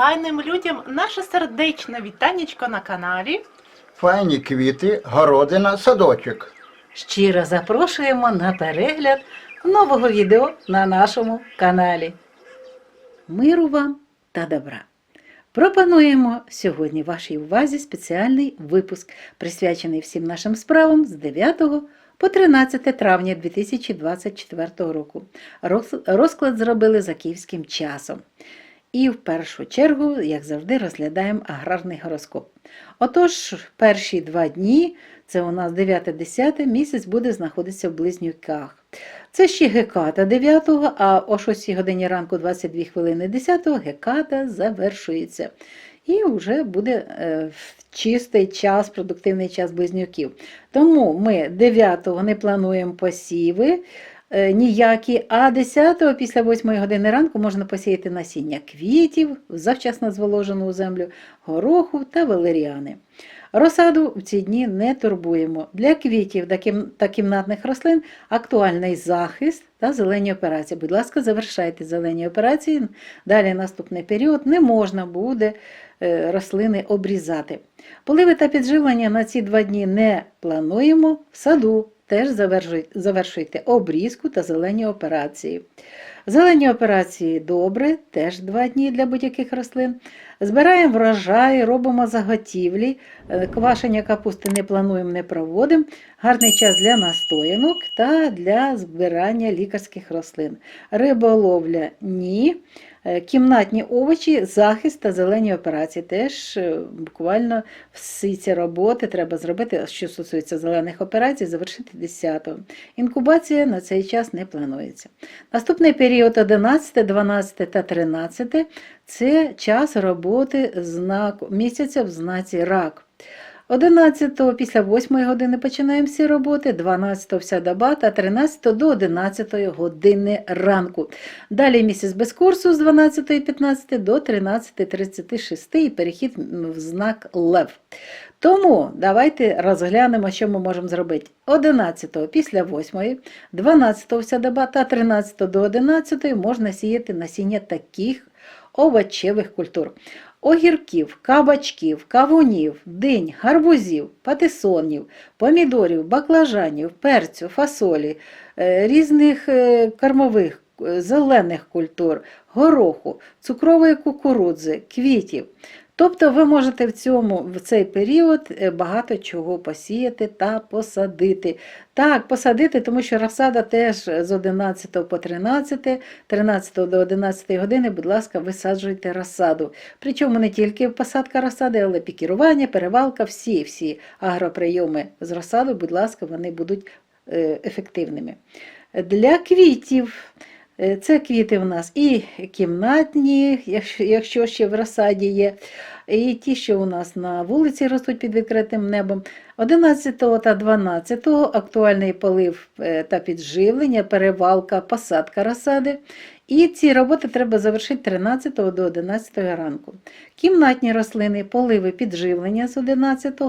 файним людям наше сердечне вітанечко на каналі. Файні квіти, городина, садочок. Щиро запрошуємо на перегляд нового відео на нашому каналі. Миру вам та добра! Пропонуємо сьогодні вашій увазі спеціальний випуск, присвячений всім нашим справам з 9 по 13 травня 2024 року. Розклад зробили за київським часом. І в першу чергу, як завжди, розглядаємо аграрний гороскоп. Отож, перші два дні, це у нас 9-10 місяць, буде знаходитися в близнюках. Це ще геката 9, а о 6 годині ранку 22 хвилини 10 геката завершується. І вже буде е, чистий час, продуктивний час близнюків. Тому ми 9-го не плануємо посіви ніякі, а 10-го після 8 години ранку можна посіяти насіння квітів, завчасно зволожену у землю, гороху та валеріани. Розсаду в ці дні не турбуємо. Для квітів та кімнатних рослин актуальний захист та зелені операції. Будь ласка, завершайте зелені операції. Далі наступний період не можна буде е, рослини обрізати. Поливи та підживлення на ці два дні не плануємо. В саду теж завершуй- завершуйте обрізку та зелені операції. Зелені операції добре, теж два дні для будь-яких рослин. Збираємо врожай, робимо заготівлі, Е, квашення капусти не плануємо, не проводимо. Гарний час для настоянок та для збирання лікарських рослин. Риболовля ні. Е, Кімнатні овочі, захист та зелені операції. Теж е, буквально всі ці роботи треба зробити, що стосується зелених операцій, завершити 10-го. Інкубація на цей час не планується. Наступний період 11, 12 та 13 це час роботи знаку, місяця в знаці рак. 11 після 8 години починаємо всі роботи, 12 вся доба та 13 до 11 години ранку. Далі місяць без курсу з 12.15 до 13.36 і перехід в знак Лев. Тому давайте розглянемо, що ми можемо зробити. 11 після 8, 12 вся доба та 13 до 11 можна сіяти насіння таких овочевих культур. Огірків, кабачків, кавунів, динь, гарбузів, патисонів, помідорів, баклажанів, перцю, фасолі, е, різних е, кормових е, зелених культур, гороху, цукрової кукурудзи, квітів. Тобто ви можете в цьому в цей період е, багато чого посіяти та посадити. Так, посадити, тому що розсада теж з 11 по 13, 13 до 11 години, будь ласка, висаджуйте розсаду. Причому не тільки посадка розсади, але пікірування, перевалка, всі всі агроприйоми з розсаду, будь ласка, вони будуть е, ефективними. Для квітів. Е, Це квіти в нас і кімнатні, якщо, ще в розсаді є, і ті, що у нас на вулиці ростуть під відкритим небом. 11 та 12 актуальний полив е, та підживлення, перевалка, посадка розсади. І ці роботи треба завершити 13 до 11 ранку. Кімнатні рослини, поливи, підживлення з 11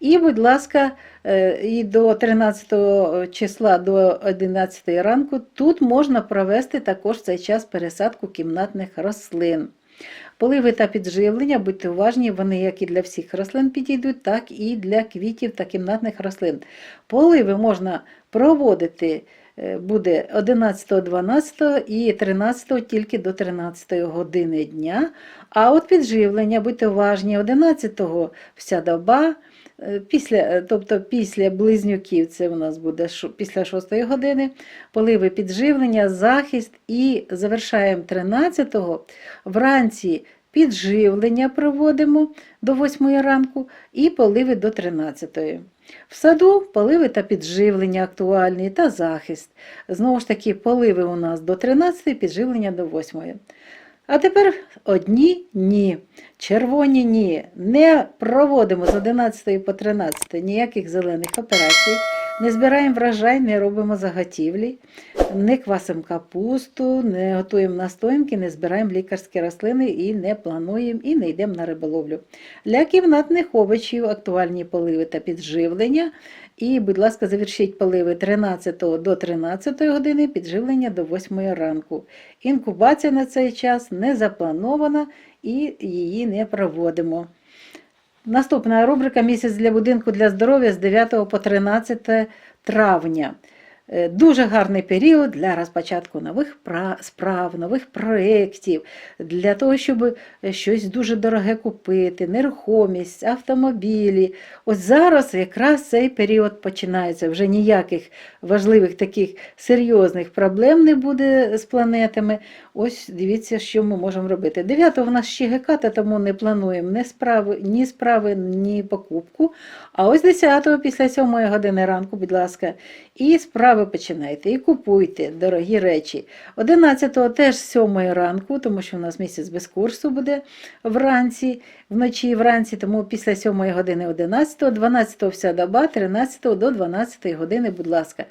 і, будь ласка, е, і до 13 числа до 11 ранку тут можна провести також цей час пересадку кімнатних рослин. Поливи та підживлення, будьте уважні, вони як і для всіх рослин підійдуть, так і для квітів та кімнатних рослин. Поливи можна проводити буде 11, 12 і 13 тільки до 13 години дня. А от підживлення, будьте уважні, 11 вся доба. е, Після, е, тобто після близнюків це у нас буде після 6 години, поливи підживлення, захист і завершаємо 13-го. вранці підживлення проводимо до 8 ранку і поливи до 13. В саду поливи та підживлення актуальні та захист. Знову ж таки, поливи у нас до 13, підживлення до 8. А тепер одні ні. Червоні ні. Не проводимо з 11 по 13 ніяких зелених операцій. Не збираємо врожай, не робимо заготівлі, не квасимо капусту, не готуємо настоянки, не збираємо лікарські рослини і не плануємо, і не йдемо на риболовлю. Для кімнатних овочів актуальні поливи та підживлення. І, будь ласка, завершіть поливи 13 до 13 години, підживлення до 8 ранку. Інкубація на цей час не запланована і її не проводимо. Наступна рубрика Місяць для будинку для здоров'я з 9 по 13 травня. Е, Дуже гарний період для розпочатку нових справ, нових проєктів, для того, щоб е, щось дуже дороге купити, нерухомість, автомобілі. Ось зараз якраз цей період починається. Вже ніяких важливих таких серйозних проблем не буде з планетами. Ось дивіться, що ми можемо робити. 9 в нас ще геката, тому не плануємо ні справи, ні справи, ні покупку. А ось 10 після 7 години ранку, будь ласка, і справи починайте, і купуйте дорогі речі. 11-го теж 7 ранку, тому що у нас місяць без курсу буде вранці, вночі і вранці, тому після 7 години 11-го, 12-го вся доба, 13-го до 12 години, будь ласка.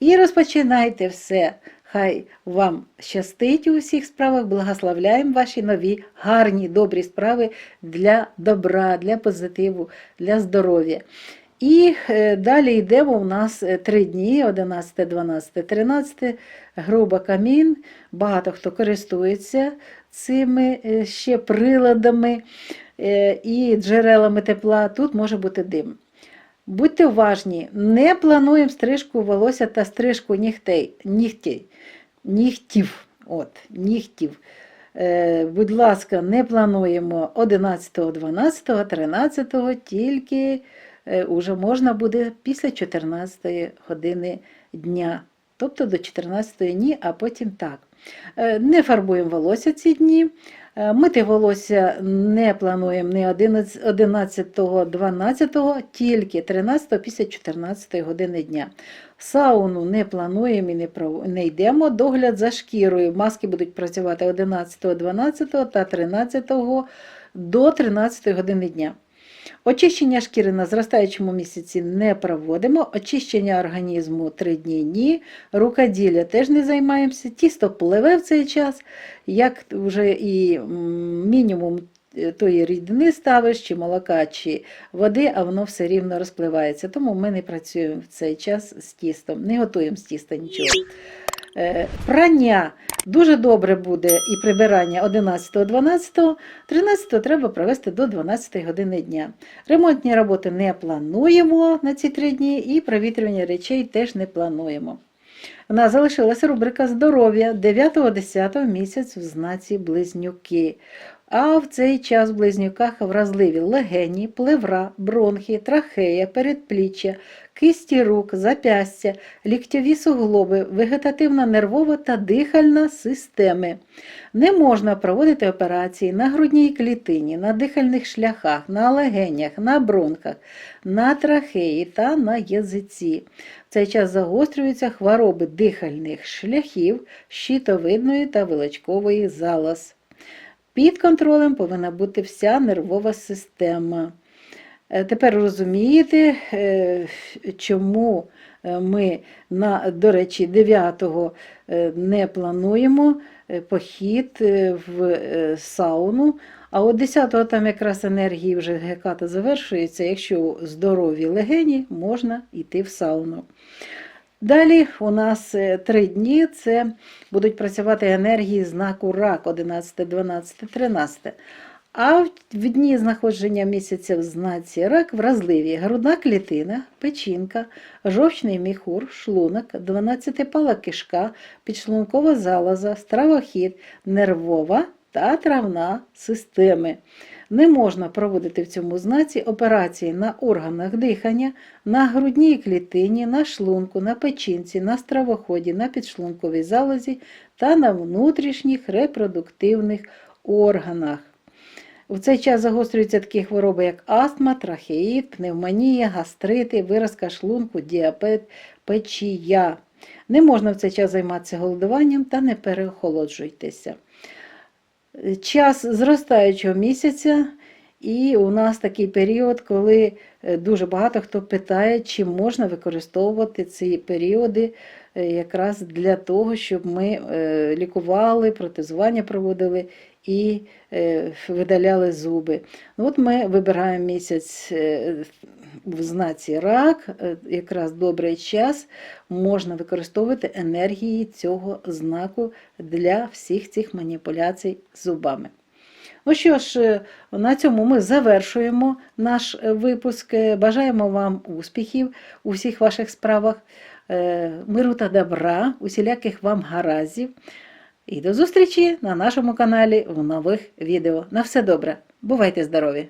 І розпочинайте все. Хай вам щастить у всіх справах, благословляємо ваші нові, гарні, добрі справи для добра, для позитиву, для здоров'я. І е, далі йдемо у нас е, три дні: 11, 12, 13, груба камін. Багато хто користується цими е, ще приладами і джерелами тепла. Тут може бути дим. Будьте уважні, не плануємо стрижку волосся та стрижку нігтей, нігтей, нігтів. От, нігтів. Будь ласка, не плануємо 11, 12, 13, тільки е, уже можна буде після 14 години дня. Тобто до 14 ні, а потім так. Е, Не фарбуємо волосся ці дні. Е, Мити волосся не плануємо ні 11, 12, тільки 13 після 14 години дня. Сауну не плануємо і не, не йдемо. Догляд за шкірою. Маски будуть працювати 11, 12 та 13 до 13 години дня. Очищення шкіри на зростаючому місяці не проводимо. Очищення організму 3 дні ні. Рукоділля теж не займаємося. Тісто пливе в цей час, як вже і мінімум е, тої рідини ставиш, чи молока, чи води, а воно все рівно розпливається. Тому ми не працюємо в цей час з тістом, не готуємо з тіста нічого. Е, Прання дуже добре буде і прибирання 11, 12, 13 треба провести до 12 години дня. Ремонтні роботи не плануємо на ці три дні і провітрювання речей теж не плануємо. У нас залишилася рубрика здоров'я 9-10 місяць в знаці близнюки. А в цей час в близнюках вразливі легені, плевра, бронхи, трахея, передпліччя, кисті рук, запястя, ліктьові суглоби, вегетативна нервова та дихальна системи. Не можна проводити операції на грудній клітині, на дихальних шляхах, на легенях, на бронхах, на трахеї та на язиці. В цей час загострюються хвороби дихальних шляхів, щитовидної та вилочкової залоз. Під контролем повинна бути вся нервова система. Е, Тепер розумієте, е, чому е, ми, на, до речі, 9-го е, не плануємо похід в сауну, а от 10-го там якраз енергії вже геката завершується. Якщо здорові легені, можна йти в сауну. Далі у нас е, три дні це будуть працювати енергії знаку рак 11, 12, 13. А в дні знаходження місяця в знаці рак вразливі грудна клітина, печінка, жовчний міхур, шлунок, 12-пала кишка, підшлункова залоза, стравохід, нервова та травна системи. Не можна проводити в цьому знаці операції на органах дихання, на грудній клітині, на шлунку, на печінці, на стравоході, на підшлунковій залозі та на внутрішніх репродуктивних органах. В цей час загострюються такі хвороби, як астма, трахеїд, пневмонія, гастрити, виразка шлунку, діабет, печія. Не можна в цей час займатися голодуванням та не переохолоджуйтеся. Час зростаючого місяця І у нас такий період, коли е, дуже багато хто питає, чи можна використовувати ці періоди якраз для того, щоб ми е, лікували, протезування проводили і е, видаляли зуби. Ну, От ми вибираємо місяць е, в знаці рак, е, якраз добрий час можна використовувати енергії цього знаку для всіх цих маніпуляцій зубами. Ну що ж, е, на цьому ми завершуємо наш е, випуск. Е, Бажаємо вам успіхів у всіх ваших справах, е, миру та добра, усіляких вам гараздів. І до зустрічі на нашому каналі в нових відео. На все добре. Бувайте здорові!